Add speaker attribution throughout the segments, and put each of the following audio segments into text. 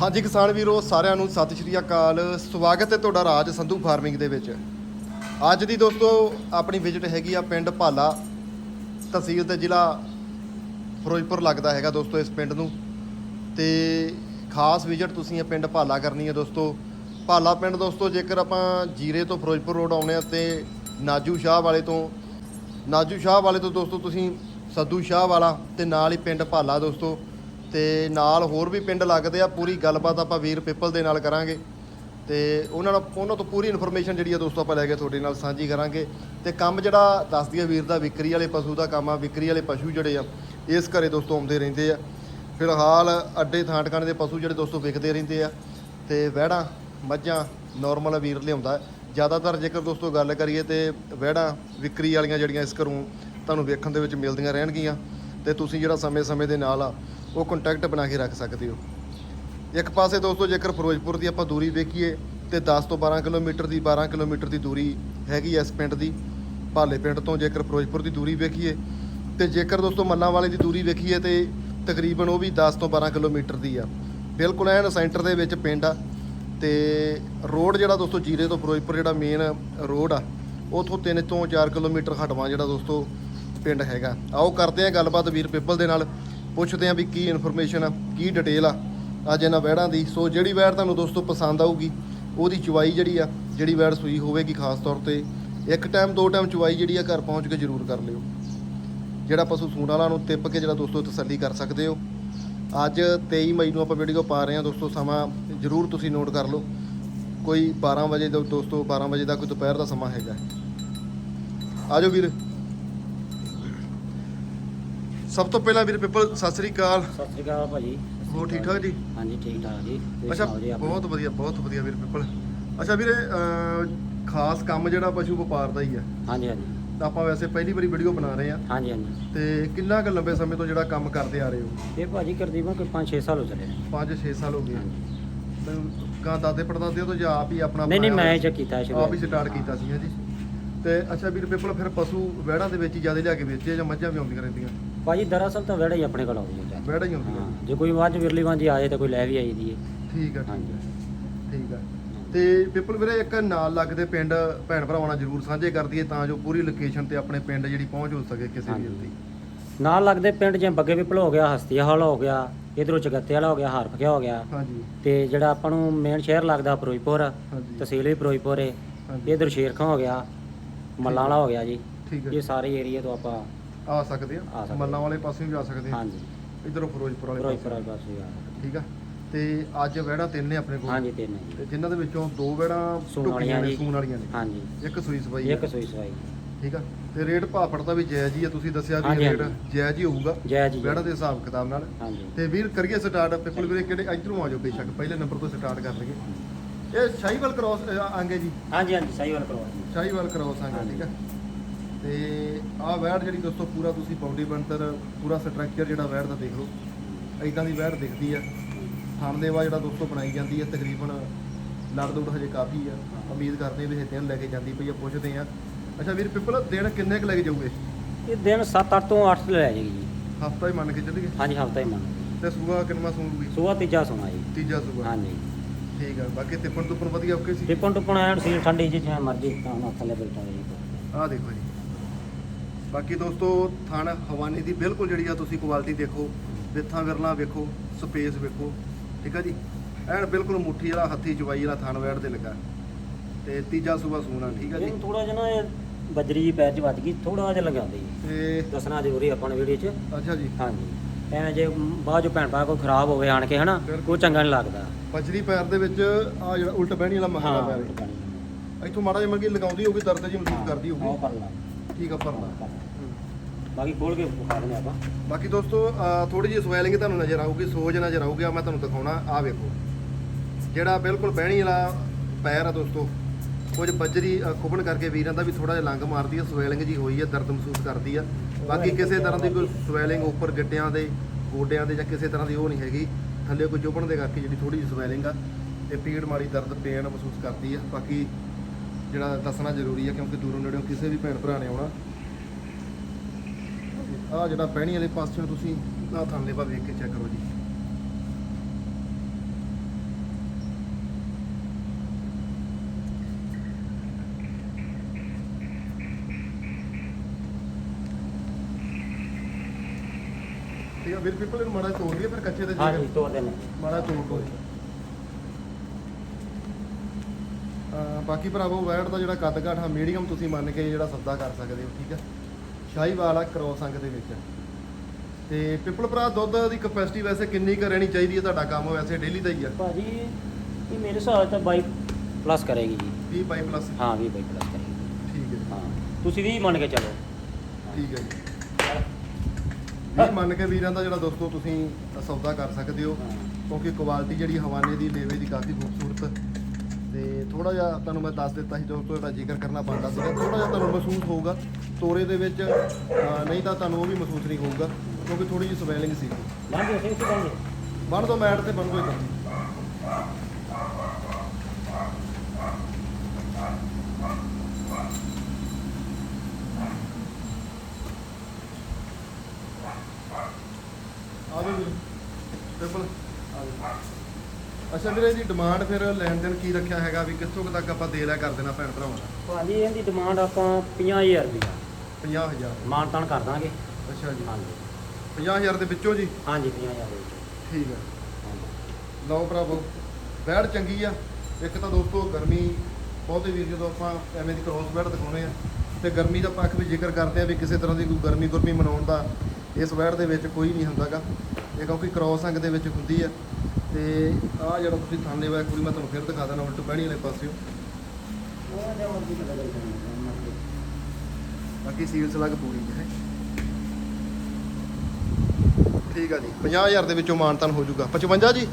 Speaker 1: ਹਾਂਜੀ ਕਿਸਾਨ ਵੀਰੋ, ਸਾਰਿਆਂ ਨੂੰ ਸਤਿ ਸ਼੍ਰੀ ਅਕਾਲ। ਸਵਾਗਤ ਹੈ ਤੁਹਾਡਾ ਰਾਜ ਸੰਧੂ ਫਾਰਮਿੰਗ ਦੇ ਵਿੱਚ। ਅੱਜ ਦੀ ਦੋਸਤੋ, ਆਪਣੀ ਵਿਜ਼ਿਟ ਹੈਗੀ ਆ ਪਿੰਡ ਭਾਲਾ ਤਹਿਸੀਲ ਤੇ ਜ਼ਿਲ੍ਹਾ ਫਿਰੋਜ਼ਪੁਰ ਲੱਗਦਾ ਹੈਗਾ ਦੋਸਤੋ ਇਸ ਪਿੰਡ ਨੂੰ। ਤੇ ਖਾਸ ਵਿਜ਼ਿਟ ਤੁਸੀਂ ਇਹ ਪਿੰਡ ਭਾਲਾ ਕਰਨੀ ਹੈ ਦੋਸਤੋ। ਭਾਲਾ ਪਿੰਡ ਦੋਸਤੋ, ਜੇਕਰ ਆਪਾਂ ਜੀਰੇ ਤੋਂ ਫਿਰੋਜ਼ਪੁਰ ਰੋਡ ਆਉਣੇ ਆ ਤੇ ਨਾਜੂ ਸ਼ਾਹ ਵਾਲੇ ਤੋਂ, ਨਾਜੂ ਸ਼ਾਹ ਵਾਲੇ ਤੋਂ ਦੋਸਤੋ ਤੁਸੀਂ ਸੱਦੂ ਸ਼ਾਹ ਵਾਲਾ ਤੇ ਨਾਲ ਹੀ ਪਿੰਡ ਭਾਲਾ ਦੋਸਤੋ। ਤੇ ਨਾਲ ਹੋਰ ਵੀ ਪਿੰਡ ਲੱਗਦੇ ਆ, ਪੂਰੀ ਗੱਲਬਾਤ ਆਪਾਂ ਵੀਰ ਪਿੱਪਲ ਦੇ ਨਾਲ ਕਰਾਂਗੇ। ਤੇ ਉਹਨਾਂ ਨਾਲ ਉਹਨਾਂ ਤੋਂ ਪੂਰੀ ਇਨਫੋਰਮੇਸ਼ਨ ਜਿਹੜੀ ਆ ਦੋਸਤੋ ਆਪਾਂ ਲੈ ਕੇ ਤੁਹਾਡੇ ਨਾਲ ਸਾਂਝੀ ਕਰਾਂਗੇ। ਤੇ ਕੰਮ ਜਿਹੜਾ ਦੱਸਦੀ ਆ ਵੀਰ ਦਾ, ਵਿਕਰੀ ਵਾਲੇ ਪਸ਼ੂ ਦਾ ਕੰਮ ਆ, ਵਿਕਰੀ ਵਾਲੇ ਪਸ਼ੂ ਜਿਹੜੇ ਆ, ਇਸ ਘਰੇ ਦੋਸਤੋ ਆਉਂਦੇ ਰਹਿੰਦੇ ਆ। ਫਿਲਹਾਲ ਅੱਡੇ ਥਾਂਟਕਾਣੇ ਦੇ ਪਸ਼ੂ ਜਿਹੜੇ ਦੋਸਤੋ ਵਿਕਦੇ ਰਹਿੰਦੇ ਆ। ਤੇ ਵਹਿੜਾਂ, ਮੱਝਾਂ ਨਾਰਮਲ ਵੀਰ ਲਿਆਉਂਦਾ। ਜ਼ਿਆਦਾਤਰ ਜੇਕਰ ਦੋਸਤੋ ਗੱਲ ਕਰੀਏ ਤੇ ਵਹਿੜਾਂ, ਵਿਕਰੀ ਵਾਲੀਆਂ ਜਿਹੜੀਆਂ ਇਸ ਘਰੋਂ ਤੁਹਾਨੂੰ ਵੇਖਣ ਦੇ ਵਿੱਚ ਮਿਲਦੀਆਂ ਰਹਿਣਗੀਆਂ। ਤੇ ਤੁਸੀਂ ਜਿਹੜਾ ਸਮੇਂ-ਸਮੇਂ ਦੇ ਨਾਲ ਆ ਉਹ ਕੰਟੈਕਟ ਬਣਾ ਕੇ ਰੱਖ ਸਕਦੇ ਹੋ। ਇੱਕ ਪਾਸੇ ਦੋਸਤੋ, ਜੇਕਰ ਫਿਰੋਜ਼ਪੁਰ ਦੀ ਆਪਾਂ ਦੂਰੀ ਵੇਖੀਏ, ਤੇ 10 ਤੋਂ 12 ਕਿਲੋਮੀਟਰ ਦੀ 12 ਕਿਲੋਮੀਟਰ ਦੀ ਦੂਰੀ ਹੈਗੀ ਐ ਇਸ ਪਿੰਡ ਦੀ। ਭਾਲੇ ਪਿੰਡ ਤੋਂ ਜੇਕਰ ਫਿਰੋਜ਼ਪੁਰ ਦੀ ਦੂਰੀ ਵੇਖੀਏ, ਤੇ ਜੇਕਰ ਦੋਸਤੋ ਮੱਲਾਂ ਵਾਲੇ ਦੀ ਦੂਰੀ ਵੇਖੀਏ, ਤੇ ਤਕਰੀਬਨ ਉਹ ਵੀ 10 ਤੋਂ 12 ਕਿਲੋਮੀਟਰ ਦੀ ਆ। ਬਿਲਕੁਲ ਐਨ ਸੈਂਟਰ ਦੇ ਵਿੱਚ ਪਿੰਡ ਆ। ਤੇ ਰੋਡ ਜਿਹੜਾ ਦੋਸਤੋ, ਜੀਰੇ ਤੋਂ ਫਿਰੋਜ਼ਪੁਰ ਜਿਹੜਾ ਮੇਨ ਰੋਡ ਆ, ਉਥੋਂ 3 ਤੋਂ 4 ਕਿਲੋਮੀਟਰ ਹਟਵਾ ਜਿਹੜਾ ਦੋਸਤੋ ਪਿੰਡ ਹੈਗਾ। ਆਓ ਕਰਦੇ ਆ ਗੱਲਬਾਤ ਵੀਰ ਪਿੱਪਲ ਦੇ ਨਾਲ। ਪੁੱਛਦੇ ਆ ਵੀ ਕੀ ਇਨਫੋਰਮੇਸ਼ਨ ਆ, ਕੀ ਡਿਟੇਲ ਆ, ਅੱਜ ਇਹਨਾਂ ਵੈੜਾਂ ਦੀ। ਸੋ ਜਿਹੜੀ ਵੈੜ ਤੁਹਾਨੂੰ ਦੋਸਤੋ ਪਸੰਦ ਆਊਗੀ, ਉਹਦੀ ਚਵਾਈ ਜਿਹੜੀ ਆ, ਜਿਹੜੀ ਵੈੜ ਸੂਈ ਹੋਵੇਗੀ ਖਾਸ ਤੌਰ ਤੇ, ਇੱਕ ਟਾਈਮ ਦੋ ਟਾਈਮ ਚਵਾਈ ਜਿਹੜੀ ਆ ਘਰ ਪਹੁੰਚ ਕੇ ਜ਼ਰੂਰ ਕਰ ਲਿਓ। ਜਿਹੜਾ ਪਸ਼ੂ ਸੂਣ ਵਾਲਾ ਨੂੰ ਟਿੱਪ ਕੇ ਜਿਹੜਾ ਦੋਸਤੋ ਤਸੱਲੀ ਕਰ ਸਕਦੇ ਹੋ। ਅੱਜ 23 ਮਈ ਨੂੰ ਆਪਾਂ ਵੀਡੀਓ ਪਾ ਰਹੇ ਹਾਂ ਦੋਸਤੋ, ਸਮਾਂ ਜ਼ਰੂਰ ਤੁਸੀਂ ਨੋਟ ਕਰ ਲਓ। ਕੋਈ 12 ਵਜੇ ਦਾ ਦੋਸਤੋ 12 ਵਜੇ ਦਾ ਕੋਈ ਦੁਪਹਿਰ ਦਾ ਸਮਾਂ ਹੈਗਾ। ਆਜੋ ਵੀਰ। ਸਭ ਤੋਂ ਪਹਿਲਾਂ ਵੀਰ ਪਿੱਪਲ ਸਤਿ ਸ੍ਰੀ ਅਕਾਲ।
Speaker 2: ਸਤਿ ਸ਼੍ਰੀ ਅਕਾਲ ਭਾਜੀ।
Speaker 1: ਹੋਰ ਠੀਕ ਠਾਕ ਜੀ?
Speaker 2: ਹਾਂਜੀ ਠੀਕ ਠਾਕ ਜੀ। ਤੁਸੀਂ
Speaker 1: ਅੱਛਾ
Speaker 2: ਸੁਣਾਓ ਜੀ ਆਪਣਾ?
Speaker 1: ਬਹੁਤ ਵਧੀਆ ਬਹੁਤ ਵਧੀਆ ਵੀਰ ਪਿੱਪਲ। ਅੱਛਾ ਵੀਰੇ ਅਹ, ਖਾਸ ਕੰਮ ਜਿਹੜਾ ਪਸ਼ੂ ਵਪਾਰ ਦਾ ਹੀ ਆ।
Speaker 2: ਹਾਂਜੀ ਹਾਂਜੀ।
Speaker 1: ਤਾਂ ਆਪਾਂ ਵੈਸੇ ਪਹਿਲੀ ਵਾਰੀ ਵੀਡੀਓ ਬਣਾ ਰਹੇ ਆ।
Speaker 2: ਹਾਂਜੀ ਹਾਂਜੀ।
Speaker 1: ਤੇ ਕਿੰਨਾ ਕੁ ਲੰਬੇ ਸਮੇਂ ਤੋਂ ਜਿਹੜਾ ਕੰਮ ਕਰਦੇ ਆ ਰਹੇ ਹੋ?
Speaker 2: ਇਹ ਭਾਜੀ ਕਰਦੀਬਾ ਕੋਈ 5-6 ਸਾਲ ਹੋ ਚਲੇ ਨੇ।
Speaker 1: 5-6 ਸਾਲ ਹੋ ਗਏ।
Speaker 2: ਹਾਂਜੀ।
Speaker 1: ਤੇ ਕਾਂ ਦਾਦੇ ਪੜਦਾਦੇ ਤੋਂ ਜਾਂ ਆਪ ਹੀ ਆਪਣਾ
Speaker 2: ਨਹੀਂ ਨਹੀਂ ਮੈਂ
Speaker 1: ਬਣਾਇਆ
Speaker 2: ਇਹ ਚ ਕੀਤਾ ਸ਼ੁਰੂ
Speaker 1: ਆਪ ਹੀ ਸਟਾਰਟ ਕੀਤਾ ਸੀ ਜੀ। ਤੇ ਅੱਛਾ ਵੀਰ ਪਿੱਪਲ ਫਿਰ ਪਸ਼ੂ ਵਹਿੜਾਂ ਦੇ ਵਿੱਚ ਹੀ ਜ਼ਿਆਦਾ ਲਿਆ ਕੇ ਵੇਚੇ ਜਾਂ ਮੱਝਾਂ ਵੀ ਆਉਂਦੀਆਂ ਰਹਿੰਦੀਆਂ?
Speaker 2: ਭਾਜੀ ਦਰਅਸਲ ਤਾਂ ਵਿਹੜਾ ਹੀ ਆਪਣੇ ਕੋਲ ਆਉਂਦੀ ਹੈ
Speaker 1: ਵਹਿੜਾਂ ਹੀ ਆਉਂਦੀਆਂ
Speaker 2: ਹਾਂ। ਜੇ ਕੋਈ ਮੱਝ ਵਿਰਲੀ ਵਾਂਝੀ ਆਏ ਤਾਂ ਕੋਈ ਲੈ ਵੀ ਆਈ ਦੀ ਹੈ
Speaker 1: ਠੀਕ ਆ ਠੀਕ ਆ। ਠੀਕ ਆ। ਤੇ ਪਿੱਪਲ ਵੀਰੇ ਇੱਕ ਨਾਲ ਲੱਗਦੇ ਪਿੰਡ ਭੈਣ ਭਰਾਵਾਂ ਨਾਲ ਜਰੂਰ ਸਾਂਝੇ ਕਰ ਦਈਏ ਤਾਂ ਜੋ ਪੂਰੀ ਲੋਕੇਸ਼ਨ ਤੇ ਆਪਣੇ ਪਿੰਡ ਜਿਹੜੀ ਪਹੁੰਚ ਹੋ ਸਕੇ ਕਿਸੇ ਵੀ। ਦੀ
Speaker 2: ਨਾਲ ਲੱਗਦੇ ਪਿੰਡ ਜਿਵੇਂ ਬੱਗੇ ਵਿਪਲ ਹੋ ਗਿਆ ਹਸਤੀਆ ਹਾਲ ਹੋ ਗਿਆ ਇਧਰੋਂ ਚਗੱਤੇ ਵਾਲਾ ਹੋ ਗਿਆ ਹਰਫਕਿਆ ਹੋ ਗਿਆ।
Speaker 1: ਹਾਂਜੀ।
Speaker 2: ਤੇ ਜਿਹੜਾ ਆਪਾਂ ਨੂੰ ਮੇਨ ਸ਼ਹਿਰ ਲੱਗਦਾ ਫਿਰੋਜ਼ਪੁਰ
Speaker 1: ਹਾਂਜੀ।
Speaker 2: ਤਹਿਸੀਲ ਵੀ ਫਿਰੋਜ਼ਪੁਰ ਹੈ
Speaker 1: ਹਾਂਜੀ।
Speaker 2: ਇਧਰ ਸ਼ੇਰਖਾਂ ਹੋ ਗਿਆ ਮੱਲਾਂ ਵਾਲਾ ਹੋ ਗਿਆ ਜੀ।
Speaker 1: ਠੀਕ
Speaker 2: ਇਹ ਸਾਰੇ ਏਰੀਆ ਤੋਂ ਆਪਾਂ
Speaker 1: ਆ ਸਕਦੇ
Speaker 2: ਆ
Speaker 1: ਆ
Speaker 2: ਸਕਦੇ
Speaker 1: ਮੱਲਾਂ ਵਾਲੇ ਪਾਸੇ ਵੀ ਜਾ ਸਕਦੇ ਆ।
Speaker 2: ਹਾਂਜੀ।
Speaker 1: ਇਧਰੋਂ ਫਿਰੋਜ਼ਪੁਰ ਵਾਲੇ
Speaker 2: ਫਿਰੋਜ਼ਪੁਰ
Speaker 1: ਪਾਸੇ।
Speaker 2: ਵਾਲੇ ਪਾਸੇ ਆ
Speaker 1: ਠੀਕ ਆ? ਤੇ ਅੱਜ ਵਹਿੜਾਂ ਤਿੰਨ ਨੇ ਆਪਣੇ ਕੋਲ।
Speaker 2: ਹਾਂਜੀ ਤਿੰਨ ਹੈ
Speaker 1: ਤੇ ਜਿਨ੍ਹਾਂ ਦੇ ਵਿੱਚੋਂ ਦੋ ਵਹਿੜਾਂ
Speaker 2: ਸੂਣ ਵਾਲੀਆਂ
Speaker 1: ਨੇ
Speaker 2: ਜੀ।
Speaker 1: ਸੂਣ ਵਾਲੀਆਂ ਨੇ।
Speaker 2: ਹਾਂਜੀ।
Speaker 1: ਇੱਕ ਸੂਈ ਸਵਾਈ
Speaker 2: ਇੱਕ ਸੋਈ ਸਵਾਈ
Speaker 1: ਠੀਕ ਆ? ਤੇ ਰੇਟ ਭਾਪੜ ਦਾ ਵੀ ਜਾਇਜ਼ ਹੀ ਆ ਤੁਸੀਂ ਦੱਸਿਆ ਵੀ
Speaker 2: ਹਾਂਜੀ,
Speaker 1: ਰੇਟ
Speaker 2: ਹਾਂਜੀ।
Speaker 1: ਜਾਇਜ਼ ਹੀ ਹੋਊਗਾ।
Speaker 2: ਜੈ ਜੀ
Speaker 1: ਵਹਿੜਾਂ ਦੇ ਹਿਸਾਬ ਕਿਤਾਬ ਨਾਲ।
Speaker 2: ਹਾਂਜੀ।
Speaker 1: ਤੇ ਵੀਰ ਕਰੀਏ ਸਟਾਰਟ ਪਿੱਪਲ ਵੀਰੇ ਕਿਹੜੇ ਇਧਰੋਂ ਆ ਜਾਓ ਬੇਸ਼ੱਕ। ਪਹਿਲੇ ਨੰਬਰ ਤੋਂ ਸਟਾਰਟ ਕਰ ਲਈਏ। ਇਹ ਸ਼ਾਹੀਵਾਲ ਕ੍ਰਾਸ ਆਂਗੇ ਜੀ।
Speaker 2: ਹਾਂਜੀ ਹਾਂਜੀ ਸਹੀ ਵਾਲਾ ਕਰਵਾ
Speaker 1: ਸ਼ਾਹੀਵਾਲ ਕ੍ਰਾਸ ਆਂਗਾ। ਠੀਕ ਆ? ਤੇ ਆਹ ਵੈੜ ਜਿਹੜੀ ਦੋਸਤੋ ਪੂਰਾ ਤੁਸੀਂ ਬਾਡੀ ਬਣਤਰ ਪੂਰਾ ਸਟਰਕਚਰ ਜਿਹੜਾ ਵੈੜ ਦਾ ਦੇਖ ਲਓ। ਇਦਾਂ ਦੀ ਵੈੜ ਦਿਖਦੀ ਆ। ਥਣ ਦੇਵਾ ਜਿਹੜਾ ਦੋਸਤੋ ਬਣਾਈ ਜਾਂਦੀ ਹੈ ਤਕਰੀਬਨ ਲੜ ਦੁੜ ਹਜੇ ਕਾਫੀ ਆ। ਉਮੀਦ ਕਰਦੇ ਵੀ ਇਹ ਦਿਨ ਲੈ ਕੇ ਜਾਂਦੀ ਪਈ ਆ ਪੁੱਛਦੇ ਆ। ਅੱਛਾ ਵੀਰ ਪਿੱਪਲ ਦਿਨ ਕਿੰਨੇ ਕੁ ਲੈ ਕੇ ਜਾਊਗੇ
Speaker 2: ਇਹ ਦਿਨ 7-8 ਤੋਂ 8 ਲੈ ਜਾਏਗੀ ਜੀ।
Speaker 1: ਹਫਤਾ ਹੀ ਮੰਨ ਕੇ ਚੱਲੀਏ?
Speaker 2: ਹਾਂਜੀ ਹਫਤਾ ਹੀ ਮੰਨ
Speaker 1: ਤੇ ਸੂਆ ਕਿੰਨਾ ਸੂਣੂਗੀ
Speaker 2: ਸੂਆ ਤੀਜਾ ਸੋਣਾ ਜੀ।
Speaker 1: ਤੀਜਾ ਸੂਆ।
Speaker 2: ਹਾਂਜੀ।
Speaker 1: ਠੀਕ ਆ ਬਾਕੀ ਤਿੱਪਣ ਤੁੱਪਣ ਵਧੀਆ ਓਕੇ ਸੀ?
Speaker 2: ਟਿਪਣ ਟੁਪਣ ਐਨ ਸੀ ਠੰਡੀ ਜੀ ਜਿਵੇਂ ਮਰਜ਼ੀ ਤਾਂ ਥੱਲੇ ਬੈਠਾ ਜੀ
Speaker 1: ਆਹ ਦੇਖੋ ਜੀ। ਬਾਕੀ ਦੋਸਤੋ ਥਣ ਹਵਾਨੇ ਦੀ ਬਿਲਕੁਲ ਜਿਹੜੀ ਆ ਤੁਸੀਂ ਕੁਆਲਿਟੀ ਦੇਖੋ ਵਿੱਥਾਂ ਵਿਰਲਾ ਵੇਖੋ ਸਪੇਸ ਵੇਖੋ ਠੀਕ ਆ ਜੀ? ਐਨ ਬਿਲਕੁਲ ਮੁੱਠੀ ਵਾਲਾ ਹੱਥੀ ਚਵਾਈ ਵਾਲਾ ਥਣ ਵੈੜ ਦੇ ਲੱਗਾ। ਤੇ ਤੀਜਾ ਸੂਆ ਸੂਣਾ ਠੀਕ ਆ ਜੀ?
Speaker 2: ਥੋੜਾ ਜਿਹਾ ਨਾ ਇਹ ਬਜਰੀ ਪੈਰ 'ਚ ਵੱਜ ਗਈ ਥੋੜਾ ਜਿਹਾ ਲਗਾਉਂਦੀ ਜੀ।
Speaker 1: ਤੇ
Speaker 2: ਦੱਸਣਾ ਜ਼ਰੂਰੀ ਆਪਾਂ ਨੇ ਵੀਡੀਓ 'ਚ।
Speaker 1: ਅੱਛਾ ਜੀ।
Speaker 2: ਹਾਂਜੀ। ਐਵੇਂ ਜੇ ਬਾਅਦ ਜੋ ਭੈਣ ਭਰਾ ਕੋਈ ਖਰਾਬ ਹੋਵੇ ਆਣ ਕੇ ਹਨਾ। ਕੋਈ ਚੰਗਾ ਨਹੀਂ ਲੱਗਦਾ।
Speaker 1: ਪਛਰੀ ਪੈਰ ਦੇ ਵਿੱਚ ਆ ਜਿਹੜਾ ਉਲਟ ਬਹਿਣੀ ਵਾਲਾ ਮਹਾਰਾ ਪੈਰ। ਇੱਥੋਂ ਮਾੜਾ ਜਿਹਾ ਮਰਗੀ ਲਗਾਉਂਦੀ ਹੋਊਗੀ ਦਰਦ ਜੀ ਮਹਿਸੂਸ ਕਰਦੀ
Speaker 2: ਉਹ
Speaker 1: ਹੋਊਗੀ
Speaker 2: ਕਰ ਲਾ।
Speaker 1: ਠੀਕ ਆ ਪਰਲਾ
Speaker 2: ਬਾਕੀ ਖੋਲ ਕੇ ਵਿਖਾ ਦਿੰਦੇ ਆਪਾਂ।
Speaker 1: ਬਾਕੀ ਦੋਸਤੋ ਥੋੜੀ ਜਿਹੀ ਸਵੈਲਿੰਗ ਤੁਹਾਨੂੰ ਨਜ਼ਰ ਆਊਗੀ ਸੋਜ ਨਜ਼ਰ ਆਊਗੀ ਆ ਮੈਂ ਤੁਹਾਨੂੰ ਦਿਖਾਉਣਾ ਆ ਵੇਖੋ। ਜਿਹੜਾ ਬਿਲਕੁਲ ਬਹਿਣੀ ਵਾਲਾ ਪੈਰ ਆ ਦੋਸਤੋ ਕੁਝ ਬੱਜਰੀ ਖੁੱਬਣ ਕਰਕੇ ਵੀਰਾਂ ਦਾ ਵੀ ਥੋੜਾ ਜਿਹਾ ਲੰਗ ਮਾਰਦੀ ਆ ਸਵੈਲਿੰਗ ਜੀ ਹੋਈ ਆ ਦਰਦ ਮਹਿਸੂਸ ਕਰਦੀ ਆ। ਬਾਕੀ ਕਿਸੇ ਤਰ੍ਹਾਂ ਦੀ ਕੋਈ ਸਵੈਲਿੰਗ ਉੱਪਰ ਗਿੱਟਿਆਂ ਦੇ ਗੋਡਿਆਂ ਦੇ ਜਾਂ ਕਿਸੇ ਤਰ੍ਹਾਂ ਦੀ ਉਹ ਨਹੀਂ ਹੈਗੀ। ਥੱਲੇ ਕੋਈ ਜੁਬਣ ਦੇ ਕਰਕੇ ਜਿਹੜੀ ਥੋੜੀ ਜਿਹੀ ਸਵੈਲਿੰਗ ਆ ਤੇ ਪੀੜ ਮਾੜੀ ਦਰਦ ਪੇਨ ਮਹਿਸੂਸ ਕਰਦੀ ਆ। ਬਾਕੀ ਜਿਹੜਾ ਦੱਸਣਾ ਜ਼ਰੂਰੀ ਹੈ ਕਿਉਂਕਿ ਦੂਰੋਂ ਨੇੜੋਂ ਕਿਸੇ ਵੀ ਭੈਣ ਭਰਾ ਨੇ ਆਉਣਾ। ਆ ਜਿਹੜਾ ਪਹਿਣੀ ਵਾਲੇ ਪਾਸੇ ਤੁਸੀਂ ਆ ਥਾਂਲੇ ਪਾ ਵੇਖ ਕੇ ਚੈੱਕ ਕਰੋ ਜੀ। ਠੀਕ ਵੀਰ ਪੀਪਲ ਨੂੰ ਮਾੜਾ ਤੋੜ ਦਈਏ ਫਿਰ ਕੱਚੇ ਤੇ
Speaker 2: ਜਾ ਕੇ ਤੋੜ ਦੇਣਾ
Speaker 1: ਮਾੜਾ ਤੋੜ ਦੋ ਬਾਕੀ ਭਰਾਵੋ ਵੈਟ ਦਾ ਜਿਹੜਾ ਕੱਦ ਕਾਠ ਆ ਮੀਡੀਅਮ ਤੁਸੀਂ ਮੰਨ ਕੇ ਜਿਹੜਾ ਸੌਦਾ ਕਰ ਸਕਦੇ ਹੋ ਠੀਕ ਹੈ ਸ਼ਾਹੀਵਾਲ ਆ ਕਰੋਸ ਅੰਗ ਦੇ ਵਿੱਚ। ਤੇ ਪਿੱਪਲ ਭਰਾ ਦੁੱਧ ਦੀ ਕਪੈਸਿਟੀ ਵੈਸੇ ਕਿੰਨੀ ਕੁ ਰਹਿਣੀ ਚਾਹੀਦੀ ਹੈ ਤੁਹਾਡਾ ਕੰਮ? ਵੈਸੇ ਡੇਲੀ ਦਾ ਹੀ ਆ।
Speaker 2: ਭਾਜੀ ਇਹ ਮੇਰੇ ਹਿਸਾਬ ਤਾਂ 22 ਪਲੱਸ ਕਰੇਗੀ ਜੀ।
Speaker 1: 20 ਬਾਈ ਪਲੱਸ
Speaker 2: ਹਾਂ 20 22 ਪਲੱਸ ਕਰੇਗੀ।
Speaker 1: ਠੀਕ ਹੈ
Speaker 2: ਹਾਂ ਤੁਸੀਂ 20 ਮੰਨ ਕੇ ਚੱਲੋ।
Speaker 1: ਠੀਕ ਹੈ ਜੀ। ਇਹ ਮੰਨ ਕੇ ਵੀਰਾਂ ਦਾ ਜਿਹੜਾ ਦੋਸਤੋ ਤੁਸੀਂ ਸੌਦਾ ਕਰ ਸਕਦੇ ਹਾਂ। ਕਿਉਂਕਿ ਕੁਆਲਿਟੀ ਜਿਹੜੀ ਹਵਾਨੇ ਦੀ ਲੇਵੇ ਦੀ ਕਾਫੀ ਖੂਬਸੂਰਤ ਤੇ ਥੋੜਾ ਜਿਹਾ ਤੁਹਾਨੂੰ ਮੈਂ ਦੱਸ ਦਿੱਤਾ ਸੀ ਦੋਸਤੋ ਇਹਦਾ ਜ਼ਿਕਰ ਕਰਨਾ ਬਣਦਾ ਸੀਗਾ ਥੋੜਾ ਜਿਹਾ ਤੁਹਾਨੂੰ ਮਹਿਸੂਸ ਹੋਊਗਾ ਤੋਰੇ ਦੇ ਵਿੱਚ ਅਹ, ਨਹੀਂ ਤਾਂ ਤੁਹਾਨੂੰ ਉਹ ਵੀ ਮਹਿਸੂਸ ਨਹੀਂ ਹੋਊਗਾ ਕਿਉਂਕਿ ਥੋੜੀ ਜਿਹੀ ਸਵੈਲਿੰਗ ਸੀ। ਬਣ ਦੋ ਮੈਟ ਤੇ ਬਣ ਦੋ ਇੱਕ ਆ ਜਾਓ ਵੀਰ ਬਿਲਕੁਲ ਆ ਜਾਓ ਅੱਛਾ ਵੀਰੇ ਜੀ ਡਿਮਾਂਡ ਫਿਰ ਲੈਣ ਦੇਣ ਕੀ ਰੱਖਿਆ ਹੈਗਾ ਵੀ ਕਿੱਥੋਂ ਕੁ ਤੱਕ ਆਪਾਂ ਦੇ ਲਿਆ ਕਰ ਦੇਣਾ ਭੈਣ ਭਰਾਵਾਂ ਦਾ?
Speaker 2: ਭਾਜੀ ਇਹਦੀ ਡਿਮਾਂਡ ਆਪਾਂ 50000 ਰੁਪਇਆ
Speaker 1: 50000
Speaker 2: ਮਾਨ ਤਾਨ ਕਰ ਦਾਂਗੇ।
Speaker 1: ਅੱਛਾ ਜੀ।
Speaker 2: ਹਾਂਜੀ।
Speaker 1: 50000 ਦੇ ਵਿੱਚੋਂ ਜੀ?
Speaker 2: ਹਾਂਜੀ 50000 ਦੇ ਵਿੱਚ।
Speaker 1: ਠੀਕ ਹੈ
Speaker 2: ਹਾਂਜੀ।
Speaker 1: ਲਓ ਭਰਾਵੋ ਬੈੜ ਚੰਗੀ ਆ। ਇੱਕ ਤਾਂ ਦੋਸਤੋ ਗਰਮੀ ਬਹੁਤੇ ਵੀਰ ਜਦੋਂ ਆਪਾਂ ਐਵੇਂ ਦੀ ਕ੍ਰੋਸ ਬੈੜ ਦਿਖਾਉਣੇ ਆ। ਤੇ ਗਰਮੀ ਦਾ ਪੱਖ ਵੀ ਜ਼ਿਕਰ ਕਰਦੇ ਆ ਵੀ ਕਿਸੇ ਤਰ੍ਹਾਂ ਦੀ ਕੋਈ ਗਰਮੀ ਗੁਰਮੀ ਮਨਾਉਣ ਦਾ ਇਸ ਬੈੜ ਦੇ ਵਿੱਚ ਕੋਈ ਨਹੀਂ ਹੁੰਦਾਗਾ। ਇਹ ਕਿਉਂਕਿ ਕ੍ਰੋਸ ਅੰਗ ਦੇ ਵਿੱਚ ਹੁੰਦੀ ਆ। ਤੇ ਆ ਜਿਹੜਾ ਤੁਸੀਂ ਥਾਨੇ ਵਾ ਇੱਕ ਵਾਰੀ ਮੈਂ ਤੁਹਾਨੂੰ ਫਿਰ ਦਿਖਾ ਦੇਣਾ ਉਲਟ ਬਹਿਣੀ ਵਾਲੇ ਪਾਸਿਓ। ਬਾਕੀ ਸੀਲ ਸਲੱਗ ਪੂਰੀ ਹੈ। ਠੀਕ ਆ ਜੀ 50000 ਦੇ ਵਿੱਚੋਂ ਮਾਨਤਨ ਹੋ ਜਾਊਗਾ। 55 ਜੀ?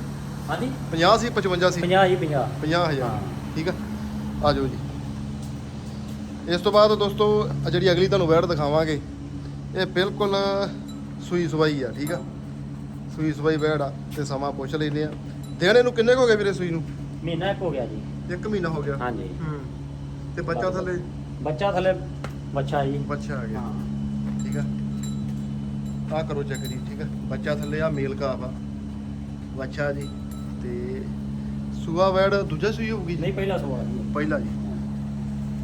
Speaker 2: ਹਾਂਜੀ।
Speaker 1: 50 ਸੀ 55 ਸੀ?
Speaker 2: 50 ਹੀ 50
Speaker 1: 50000
Speaker 2: ਹਾਂ।
Speaker 1: ਠੀਕ ਆ। ਆ ਜਾਓ ਜੀ। ਇਸ ਤੋਂ ਬਾਅਦ ਦੋਸਤੋ ਜਿਹੜੀ ਅਗਲੀ ਤੁਹਾਨੂੰ ਵੈੜ ਦਿਖਾਵਾਂਗੇ ਇਹ ਬਿਲਕੁਲ ਸੂਈ ਸਵਾਈ ਆ ਠੀਕ ਆ। ਸੂਈ ਸਵਾਈ ਆ ਤੇ ਸਮਾਂ ਪੁੱਛ ਲੈਂਦੇ ਆ। ਦਿਨ ਇਹਨੂੰ ਕਿੰਨੇ ਕੁ ਹੋ ਗਏ ਵੀਰੇ ਸੂਈ ਨੂੰ?
Speaker 2: ਮਹੀਨਾ ਇੱਕ ਹੋ ਗਿਆ ਜੀ।
Speaker 1: ਇੱਕ ਮਹੀਨਾ ਹੋ ਗਿਆ।
Speaker 2: ਹਾਂਜੀ।
Speaker 1: ਹੂੰ। ਤੇ ਬੱਚਾ ਥੱਲੇ?
Speaker 2: ਬੱਚਾ ਥੱਲੇ ਬੱਚਾ ਜੀ।
Speaker 1: ਬੱਚਾ ਆ ਗਿਆ।
Speaker 2: ਹਾਂ।
Speaker 1: ਠੀਕ ਆ। ਆ ਕਰੋ ਚੈੱਕ ਜੀ ਠੀਕ ਆ। ਬੱਚਾ ਥੱਲੇ ਆ ਮੇਲ ਕਾਫ ਆ। ਬੱਚਾ ਜੀ ਤੇ ਸੂਆ ਵੈੜ ਦੂਜਾ ਸੂਈ ਹੋਊਗੀ ਜੀ?
Speaker 2: ਨਹੀਂ ਪਹਿਲਾ ਸਵਾਲ ਜੀ।
Speaker 1: ਪਹਿਲਾ ਜੀ।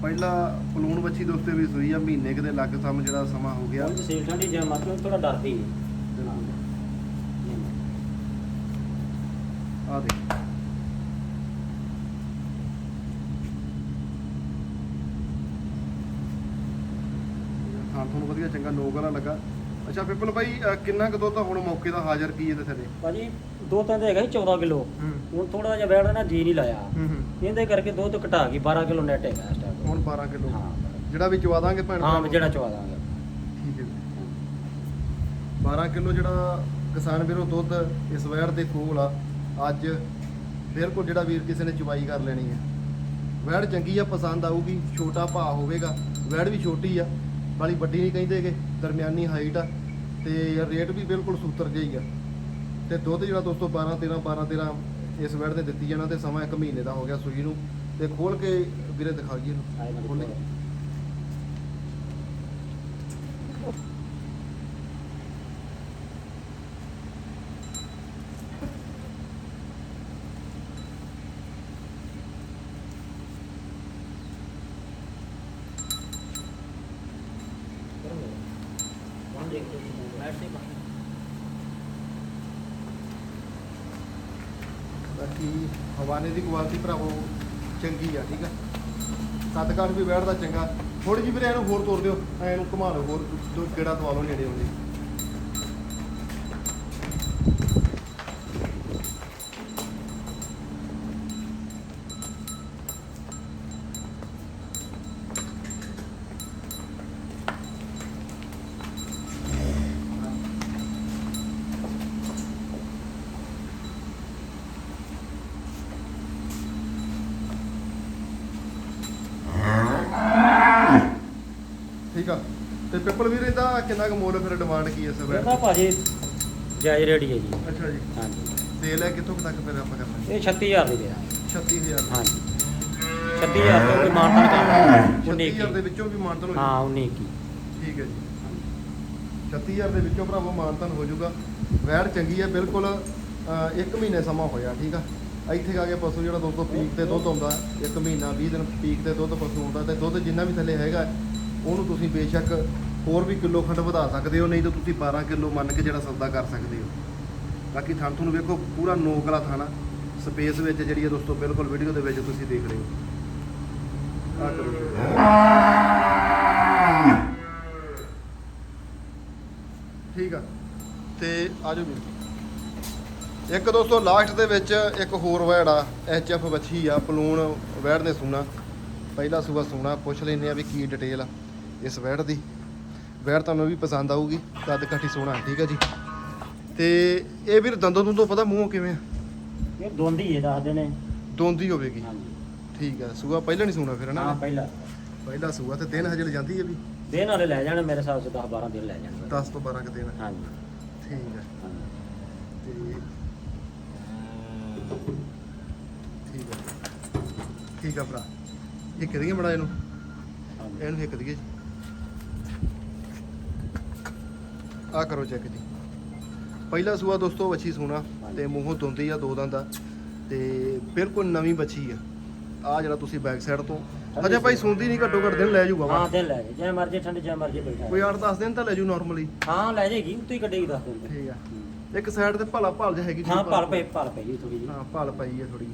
Speaker 1: ਪਹਿਲਾ ਪਲੂਣ ਬੱਚੀ ਦੋਸਤੇ ਵੀ ਸੂਈ ਆ ਮਹੀਨੇ ਕਿਤੇ ਲੱਗ ਸਮ ਜਿਹੜਾ ਸਮਾਂ ਹੋ ਗਿਆ।
Speaker 2: ਸੇਲ ਠੰਡੀ ਜਿਹਾ ਮਤਲਬ ਥੋੜਾ ਡਰਦੀ ਹੈ
Speaker 1: ਆ ਦੇ ਹਾਂ ਤੁਹਾਨੂੰ ਵਧੀਆ ਚੰਗਾ ਨੋਕ ਵਾਲਾ ਲੱਗਾ। ਅੱਛਾ ਪਿਪਲ ਭਾਈ ਅਹ ਕਿੰਨਾ ਕੁ ਦੁੱਧ ਹੁਣ ਮੌਕੇ ਦਾ ਹਾਜ਼ਰ ਕੀ ਇਹਦੇ ਥੱਲੇ
Speaker 2: ਭਾਜੀ ਦੋ ਤਾਂ ਤੇ ਹੈਗਾ ਸੀ 14 ਕਿਲੋ।
Speaker 1: ਹੂੰ।
Speaker 2: ਹੁਣ ਥੋੜਾ ਜਿਹਾ ਬੈਠ ਨਾ ਜੀ ਨਹੀਂ ਲਾਇਆ।
Speaker 1: ਹੂੰ ਹੂੰ।
Speaker 2: ਇਹਦੇ ਕਰਕੇ ਦੁੱਧ ਘਟਾ ਗਈ 12 ਕਿਲੋ ਨੈਟ ਹੈਗਾ ਇਸ ਟਾਈਮ
Speaker 1: ਹੁਣ 12 ਕਿਲੋ।
Speaker 2: ਹਾਂ
Speaker 1: ਜਿਹੜਾ ਵੀ ਚਵਾ ਦਾਂਗੇ ਭੈਣ
Speaker 2: ਹਾਂ
Speaker 1: ਭਰਾਵਾਂ
Speaker 2: ਜਿਹੜਾ ਚਵਾ ਦਾਂਗੇ।
Speaker 1: ਠੀਕ ਹੈ 12 ਕਿਲੋ ਜਿਹੜਾ ਕਿਸਾਨ ਵੀਰੋ ਦੁੱਧ ਇਸ ਵੈੜ ਦੇ ਕੋਲ ਆ। ਅੱਜ ਬਿਲਕੁਲ ਜਿਹੜਾ ਵੀਰ ਕਿਸੇ ਨੇ ਚਵਾਈ ਕਰ ਲੈਣੀ ਹੈ। ਵੈੜ ਚੰਗੀ ਆ ਪਸੰਦ ਆਊਗੀ ਛੋਟਾ ਭਾ ਹੋਵੇਗਾ ਵੈੜ ਵੀ ਛੋਟੀ ਆ ਬਾਲੀ ਵੱਡੀ ਨਹੀਂ ਕਹਿੰਦੇਗੇ ਦਰਮਿਆਨੀ ਹਾਈਟ ਆ ਤੇ ਰੇਟ ਵੀ ਬਿਲਕੁਲ ਸੂਤਰ ਜਿਹਾ ਆ। ਤੇ ਦੁੱਧ ਜਿਹੜਾ ਦੋਸਤੋ 12 13 12 13 ਇਸ ਵੈੜ ਦੇ ਦਿੱਤੀ ਜਾਣਾ ਤੇ ਸਮਾਂ ਇੱਕ ਮਹੀਨੇ ਦਾ ਹੋ ਗਿਆ ਸੂਈ ਨੂੰ ਤੇ ਖੋਲ ਕੇ ਵੀਰੇ
Speaker 2: ਆਏ ਨਾ
Speaker 1: ਇਹਨੂੰ ਖੋਲੀ
Speaker 2: ਦੇਖੋ।
Speaker 1: ਬਾਕੀ ਹਵਾਨੇ ਦੀ ਕੁਆਲਿਟੀ ਭਰਾਵੋ ਚੰਗੀ ਆ, ਠੀਕ ਆ? ਕੱਦ-ਕਾਠ ਵੀ ਬੈਠਦਾ ਚੰਗਾ। ਥੋੜੀ ਜਿਹੀ ਵੀਰੇ ਇਹਨੂੰ ਹੋਰ ਤੋੜ ਦਿਓ। ਐ ਇਹਨੂੰ ਘੁਮਾ ਲਓ ਹੋਰ ਦੋ ਕਿਹੜਾ ਦਵਾ ਲਓ ਨੇੜੇ ਆਉਂਦੇ ਠੀਕ ਆ ਤੇ ਪਿੱਪਲ ਵੀਰੇ ਦਾ ਕਿੰਨਾ ਕੁ ਮੁੱਲ ਫਿਰ ਡਿਮਾਂਡ ਕੀ ਐ ਇਸ ਵੇਲੇ?
Speaker 2: ਇਹਦਾ ਭਾਜੀ ਜਾਇਜ਼ ਰੇਟ ਹੀ ਹੈ ਜੀ।
Speaker 1: ਅੱਛਾ ਜੀ।
Speaker 2: ਹਾਂਜੀ।
Speaker 1: ਤੇ ਲੈ ਕਿੱਥੋਂ ਕੁ ਤੱਕ ਫਿਰ ਆਪਾਂ ਕਰਨਾ?
Speaker 2: ਇਹ 36000 ਦੀ ਦੇ
Speaker 1: 36000
Speaker 2: ਹਾਂਜੀ। 36000 ਤੋਂ ਕੋਈ ਮਾਨਤਾ ਕਰਨਾ 19
Speaker 1: 36000 ਦੇ ਵਿੱਚੋਂ ਵੀ ਮਾਨਤਨ ਹੋ
Speaker 2: ਹਾਂ
Speaker 1: ਜਾਊ
Speaker 2: 19 ਕੀ
Speaker 1: ਠੀਕ ਹੈ ਜੀ। 36000 ਦੇ ਵਿੱਚੋਂ ਭਰਾਵੋ ਮਾਨਤਨ ਹੋ ਜਾਊਗਾ। ਵੈੜ ਚੰਗੀ ਹੈ ਬਿਲਕੁਲ ਅਹ, ਇੱਕ ਮਹੀਨੇ ਸਮਾਂ ਹੋਇਆ ਠੀਕ ਆ। ਇੱਥੇ ਆ ਕੇ ਪਸ਼ੂ ਜਿਹੜਾ ਦੋਸਤੋ ਪੀਕ ਤੇ ਦੁੱਧ ਆਉਂਦਾ ਇੱਕ ਮਹੀਨਾ 20 ਦਿਨ ਪੀਕ ਤੇ ਦੁੱਧ ਪਸ਼ੂ ਆਉਂਦਾ ਤੇ ਦੁੱਧ ਜਿੰਨਾ ਵੀ ਥੱਲੇ ਹੈਗਾ ਉਹਨੂੰ ਤੁਸੀਂ ਬੇਸ਼ੱਕ ਹੋਰ ਵੀ ਕਿਲੋ ਖੰਡ ਵਧਾ ਸਕਦੇ ਹੋ, ਨਹੀਂ ਤਾਂ ਤੁਸੀਂ 12 ਕਿਲੋ ਮੰਨ ਕੇ ਜਿਹੜਾ ਸੌਦਾ ਕਰ ਸਕਦੇ ਹੋ। ਬਾਕੀ ਥਣ ਤੁਹਾਨੂੰ ਵੇਖੋ, ਪੂਰਾ ਨੋਕ ਵਾਲਾ ਥਾਣਾ ਸਪੇਸ ਵਿੱਚ ਜਿਹੜੀ ਹੈ ਦੋਸਤੋ, ਬਿਲਕੁਲ ਵੀਡੀਓ ਦੇ ਵਿੱਚ ਤੁਸੀਂ ਦੇਖ ਰਹੇ ਹੋ। ਆ ਕਰੋ ਠੀਕ ਆ। ਤੇ ਆਜੋ ਵੀਰ। ਇੱਕ ਦੋਸਤੋ ਲਾਸਟ ਦੇ ਵਿੱਚ ਇੱਕ ਹੋਰ ਵੈੜ ਆ ਐਚਐਫ ਵੱਛੀ ਆ, ਪਲੂਣ ਵੈੜ ਨੇ ਸੂਣਾ ਪਹਿਲਾ ਸੂਆ ਸੂਣਾ ਪੁੱਛ ਲੈਂਦੇ ਆ ਵੀ ਕੀ ਡਿਟੇਲ ਆ ਇਸ ਵੈੜ ਦੀ। ਵੈੜ ਤੁਹਾਨੂੰ ਵੀ ਪਸੰਦ ਆਊਗੀ ਕੱਦ ਕਾਠੀ ਸੋਹਣਾ ਠੀਕ ਆ ਜੀ। ਤੇ ਇਹ ਵੀਰ ਦੰਦੋਂ ਤੋਂ ਪਤਾ ਮੂੰਹੋਂ ਕਿਵੇਂ ਆ?
Speaker 2: ਇਹ ਦੋਂਦੀ ਇਹ ਦੱਸਦੇ ਨੇ।
Speaker 1: ਦੋਂਦੀ ਹੋਵੇਗੀ।
Speaker 2: ਹਾਂਜੀ।
Speaker 1: ਠੀਕ ਆ ਸੂਆ ਪਹਿਲਾਂ ਨਹੀਂ ਸੂਣਾ ਫਿਰ
Speaker 2: ਹਾਂ
Speaker 1: ਨਾ?
Speaker 2: ਪਹਿਲਾ।
Speaker 1: ਪਹਿਲਾ ਸੂਆ ਤੇ ਦਿਨ ਹਜੇ ਜਾਂਦੀ ਹੈ ਵੀ?
Speaker 2: ਦਿਨ ਵਾਲੇ ਲੈ ਜਾਣੇ ਮੇਰੇ ਹਿਸਾਬ ਸੇ 10 12 ਦਿਨ ਲੈ ਜਾਣੇ।
Speaker 1: 10 ਤੋਂ 12 ਕ ਦਿਨ।
Speaker 2: ਹਾਂਜੀ।
Speaker 1: ਠੀਕ ਆ
Speaker 2: ਹਾਂਜੀ।
Speaker 1: ਤੇ ਠੀਕ ਆ ਠੀਕ ਆ ਭਰਾ। ਇਹ ਕਰੀਏ ਬੜਾ ਇਹਨੂੰ। ਇਹਨੂੰ ਹਿੱਕ ਦਈਏ ਜੀ ਆ ਕਰੋ ਚੈੱਕ ਜੀ। ਪਹਿਲਾ ਸੂਆ ਦੋਸਤੋ ਵੱਛੀ ਸੂਣਾ ਤੇ ਮੂੰਹੋਂ ਦੁੰਦੀ ਆ ਦੋ ਦੰਦ ਆ ਤੇ ਬਿਲਕੁਲ ਨਵੀਂ ਵੱਛੀ ਆ। ਆ ਜਿਹੜਾ ਤੁਸੀਂ ਬੈਕ ਸਾਈਡ ਤੋਂ। ਹਜੇ ਭਾਈ ਸੁਣਦੀ ਨਹੀਂ ਘੱਟੋ ਘੱਟ ਦਿਨ ਲੈ ਜਾਊਗਾ
Speaker 2: ਹਾਂ ਦਿਨ ਲੈ ਜੇ। ਜੇ ਮਰਜ਼ੀ ਠੰਡ ਜੇ ਮਰਜ਼ੀ ਬੈਠਾ।
Speaker 1: ਕੋਈ 8-10 ਦਿਨ ਤਾਂ ਲੈ ਜੂ ਨਾਰਮਲੀ
Speaker 2: ਹਾਂ ਲੈ ਜਾਏਗੀ ਉੱਤੇ ਹੀ ਕੱਢੇਗੀ ਦੱਸ ਦਿਨ
Speaker 1: ਠੀਕ ਆ। ਇੱਕ ਸਾਈਡ ਤੇ ਭਲਾ ਭਲ ਜਿਹਾ ਹੈਗੀ
Speaker 2: ਹਾਂ ਪਲ ਪਈ ਪਲ ਪਈ ਥੋੜੀ ਜੀ
Speaker 1: ਹਾਂ ਭਲ ਪਈ ਹੈ ਥੋੜੀ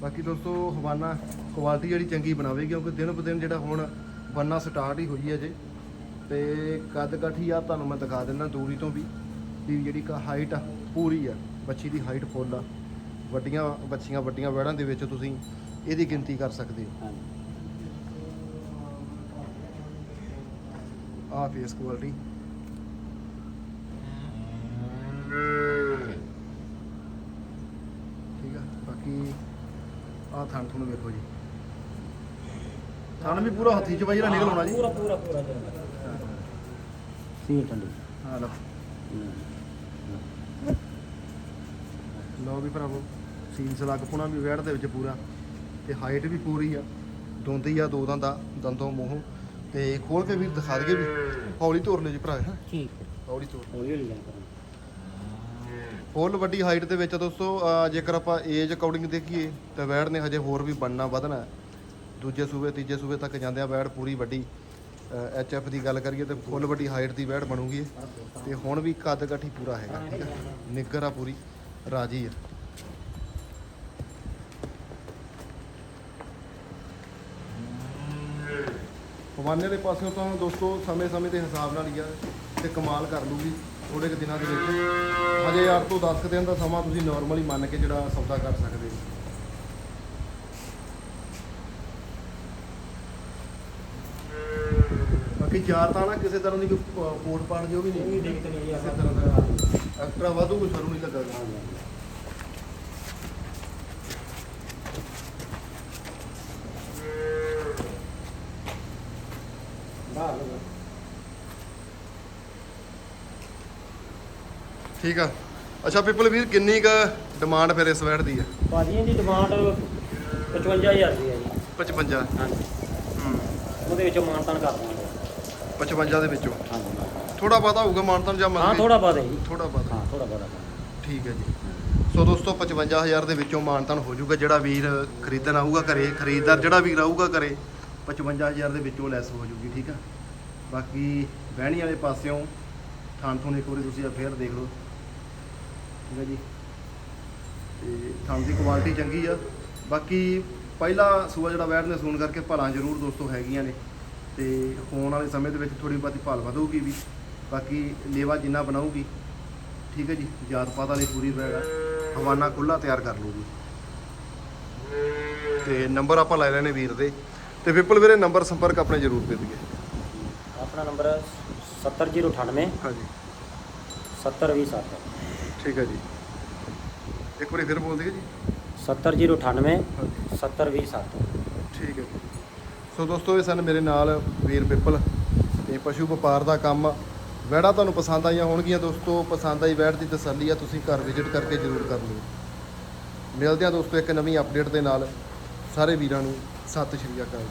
Speaker 1: ਬਾਕੀ ਦੋਸਤੋ ਹਵਾਨਾ ਕੁਆਲਿਟੀ ਜਿਹੜੀ ਚੰਗੀ ਬਣਾਵੇਗੀ ਕਿਉਂਕਿ ਦਿਨ ਬ ਦਿਨ ਜਿਹੜਾ ਹੁਣ ਬੰਨਾ ਸਟਾਰਟ ਹੀ ਹੋਈ ਹੈ ਜੇ। ਤੇ ਕੱਦ ਕਾਠੀ ਆ ਤੁਹਾਨੂੰ ਮੈਂ ਦਿਖਾ ਦਿੰਦਾ ਦੂਰੀ ਤੋਂ ਵੀ। ਦੀ ਜਿਹੜੀ ਕਾ ਹਾਈਟ ਆ ਪੂਰੀ ਆ ਬੱਚੀ ਦੀ ਹਾਈਟ ਫੁੱਲ ਆ। ਵੱਡੀਆਂ ਬੱਚੀਆਂ ਵੱਡੀਆਂ ਵੜਾਂ ਦੇ ਵਿੱਚ ਤੁਸੀਂ ਇਹਦੀ ਗਿਣਤੀ ਕਰ ਸਕਦੇ ਹੋ। ਆ ਫੇਸ ਕੁਆਲਿਟੀ ਠੀਕ ਆ ਬਾਕੀ ਆ ਥਣ ਤੁਹਾਨੂੰ ਵੇਖੋ ਜੀ। ਥਣ ਵੀ ਪੂਰਾ ਹੱਥੀ ਚ ਬਾਈ ਜਿਹੜਾ ਨਿਕਲ ਆਉਣਾ ਜੀ।
Speaker 2: ਪੂਰਾ ਪੂਰਾ ਪੂਰਾ ਚੱਲਦਾ ਸੀ ਠੰਡੀ
Speaker 1: ਆ ਲਓ। ਲਓ ਵੀ ਭਰਾਵੋ ਸੀਨ ਸਲੱਗ ਪੁਣਾ ਵੀ ਵੈੜ ਦੇ ਵਿੱਚ ਪੂਰਾ ਤੇ ਹਾਈਟ ਵੀ ਪੂਰੀ ਆ। ਦੋਂਦੀ ਆ ਦੋ ਦੰਦਾਂ ਦੰਦੋਂ ਮੂੰਹੋਂ। ਤੇ ਖੋਲ ਕੇ ਵੀ ਦਿਖਾ ਦਈਏ ਵੀ ਹੌਲੀ ਤੋਰ ਲਿਓ ਜੀ ਭਰਾ ਹਾਂ।
Speaker 2: ਠੀਕ ਹੈ।
Speaker 1: ਹੌਲੀ ਤੋਰ।
Speaker 2: ਹੌਲੀ ਹੌਲੀ ਲੈ ਕਰਾਂ
Speaker 1: ਫੁੱਲ ਵੱਡੀ ਹਾਈਟ ਦੇ ਵਿੱਚ ਦੋਸਤੋ ਜੇਕਰ ਆਪਾਂ ਏਜ ਅਕੋਰਡਿੰਗ ਦੇਖੀਏ ਤਾਂ ਵੈੜ ਨੇ ਹਜੇ ਹੋਰ ਵੀ ਬਣਨਾ ਵਧਣਾ। ਦੂਜੇ ਸੂਬੇ ਤੀਜੇ ਸੂਬੇ ਤੱਕ ਜਾਂਦਿਆਂ ਵੈੜ ਪੂਰੀ ਵੱਡੀ। ਐਚ ਐਫ ਦੀ ਗੱਲ ਕਰੀਏ ਤਾਂ ਫੁੱਲ ਵੱਡੀ ਹਾਈਟ ਦੀ ਵੈੜ ਬਣੂਗੀ ਇਹ। ਤੇ ਹੁਣ ਵੀ ਕੱਦ ਕਾਠੀ ਪੂਰਾ ਹੈਗਾ, ਠੀਕ ਹੈ ਨਿੱਗਰ ਆ ਪੂਰੀ, ਰਾਜੀ ਆ। ਫਵਾਨੇ ਦੇ ਪਾਸਿਓਂ ਤਾਂ ਦੋਸਤੋ ਸਮੇਂ-ਸਮੇਂ ਦੇ ਹਿਸਾਬ ਨਾਲ ਹੀ ਆ ਤੇ ਕਮਾਲ ਕਰ ਲੂਗੀ ਥੋੜੇ ਕੁ ਦਿਨਾਂ ਦੇ ਵਿੱਚ। ਹਜੇ 8 ਤੋਂ 10 ਕੁ ਦਿਨ ਦਾ ਸਮਾਂ ਤੁਸੀਂ ਨਾਰਮਲੀ ਮੰਨ ਕੇ ਜਿਹੜਾ ਸੌਦਾ ਕਰ ਸਕਦੇ ਬਾਕੀ ਚਾਰ ਤਾਂ ਨਾ ਕਿਸੇ ਤਰ੍ਹਾਂ ਦੀ ਕੋਈ ਕੋਟ ਪਾੜ ਜੋ ਵੀ ਨਹੀਂ।
Speaker 2: ਦਿੱਕਤ ਨਹੀਂ ਜੀ
Speaker 1: ਕਿਸੇ ਤਰ੍ਹਾਂ ਦਾ ਐਕਸਟਰਾ ਵਾਧੂ ਕੋਈ ਸਾਨੂੰ ਨਹੀਂ ਲੱਗਾ। ਠੀਕ ਆ। ਅੱਛਾ ਪੀਪਲ ਵੀਰ ਕਿੰਨੀ ਕ ਡਿਮਾਂਡ ਫਿਰ ਇਸ ਵੈਟ ਦੀ ਆ?
Speaker 2: ਭਾਜੀ ਇਹਦੀ ਡਿਮਾਂਡ 55000 ਦੀ ਹੈ ਜੀ।
Speaker 1: 55
Speaker 2: ਹਾਂਜੀ।
Speaker 1: ਹੂੰ।
Speaker 2: ਉਹਦੇ ਵਿੱਚੋਂ ਮਾਨਤਾਨ ਕਰ ਦਾਂਗੇ
Speaker 1: 55 ਦੇ ਵਿੱਚੋਂ।
Speaker 2: ਹਾਂਜੀ।
Speaker 1: ਥੋੜਾ ਬਹੁਤਾ ਹੋਊਗਾ ਮਾਨਤਨ ਜਾਂ
Speaker 2: ਹਾਂ
Speaker 1: ਮੰਨ
Speaker 2: ਥੋੜਾ ਬਾਦ ਹੈ ਜੀ।
Speaker 1: ਥੋੜਾ ਬਹੁਤਾ।
Speaker 2: ਹਾਂ ਥੋੜਾ ਬਾਦ
Speaker 1: ਠੀਕ ਹੈ ਜੀ। ਸੋ ਦੋਸਤੋ 55000 ਦੇ ਵਿੱਚੋਂ ਮਾਨਤਨ ਹੋ ਜਾਊਗਾ। ਜਿਹੜਾ ਵੀਰ ਖਰੀਦਣ ਆਊਗਾ ਘਰੇ ਖਰੀਦਦਾਰ ਜਿਹੜਾ ਵੀਰ ਆਊਗਾ ਘਰੇ 55000 ਦੇ ਵਿੱਚੋਂ ਲੈਸ ਹੋ ਜਾਊਗੀ ਠੀਕ ਆ? ਬਾਕੀ ਬਹਿਣੀ ਵਾਲੇ ਪਾਸਿਓਂ ਥਾਣ ਥੋਂ ਇੱਕ ਵਾਰੀ ਤੁਸੀਂ ਆ ਫੇਰ ਦੇਖ ਲਓ। ਠੀਕ ਹੈ ਜੀ। ਤੇ ਥਾਣ ਦੀ ਕੁਆਲਿਟੀ ਚੰਗੀ ਆ। ਬਾਕੀ ਪਹਿਲਾ ਸੂਆ ਜਿਹੜਾ ਵੈਟ ਨੇ ਸੂਣ ਕਰਕੇ ਭਲਾਂ ਜ਼ਰੂਰ ਦੋਸਤੋ ਹੈਗੀਆਂ ਨੇ। ਤੇ ਹੋਣ ਵਾਲੇ ਸਮੇਂ ਦੇ ਵਿੱਚ ਥੋੜੀ ਬਹੁਤੀ ਭਲ ਵਧੂਗੀ ਵੀ ਬਾਕੀ ਲੇਵਾ ਜਿੰਨਾ ਬਣਾਊਗੀ ਠੀਕ ਹੈ ਜੀ ਜਾਤ ਪਾਤ ਵਾਲੀ ਪੂਰੀ ਬੈਗ ਹਵਾਨਾ ਖੁੱਲਾ ਤਿਆਰ ਕਰ ਲੂਗੀ ਤੇ ਨੰਬਰ ਆਪਾਂ ਲੈ ਲੈਣੇ ਵੀਰ ਦੇ ਤੇ ਵਿਪਲ ਵੀਰੇ ਨੰਬਰ ਸੰਪਰਕ ਆਪਣੇ ਜ਼ਰੂਰ ਦੇ ਦਈਏ।
Speaker 2: ਆਪਣਾ ਨੰਬਰ 70098
Speaker 1: ਹਾਂਜੀ।
Speaker 2: 7027
Speaker 1: ਠੀਕ ਹੈ ਜੀ। ਇੱਕ ਵਾਰੀ ਫਿਰ ਬੋਲ ਦਈਏ ਜੀ।
Speaker 2: 70098
Speaker 1: ਹਾਂਜੀ।
Speaker 2: 7027
Speaker 1: ਠੀਕ ਹੈ ਜੀ ਸੋ ਦੋਸਤੋ, ਇਹ ਸਨ ਮੇਰੇ ਨਾਲ ਵੀਰ ਪਿੱਪਲ ਤੇ ਪਸ਼ੂ ਵਪਾਰ ਦਾ ਕੰਮ ਵੈੜਾ ਤੁਹਾਨੂੰ ਪਸੰਦ ਆਈਆਂ ਹੋਣਗੀਆਂ ਦੋਸਤੋ। ਪਸੰਦ ਆਈ ਵੈੜ ਦੀ ਤਸੱਲੀ ਆ, ਤੁਸੀਂ ਘਰ ਵਿਜ਼ਿਟ ਕਰਕੇ ਜ਼ਰੂਰ ਕਰ ਲਿਓ। ਮਿਲਦੇ ਆ ਦੋਸਤੋ ਇੱਕ ਨਵੀਂ ਅਪਡੇਟ ਦੇ ਨਾਲ। ਸਾਰੇ ਵੀਰਾਂ ਨੂੰ ਸਤਿ ਸ਼੍ਰੀ ਅਕਾਲ।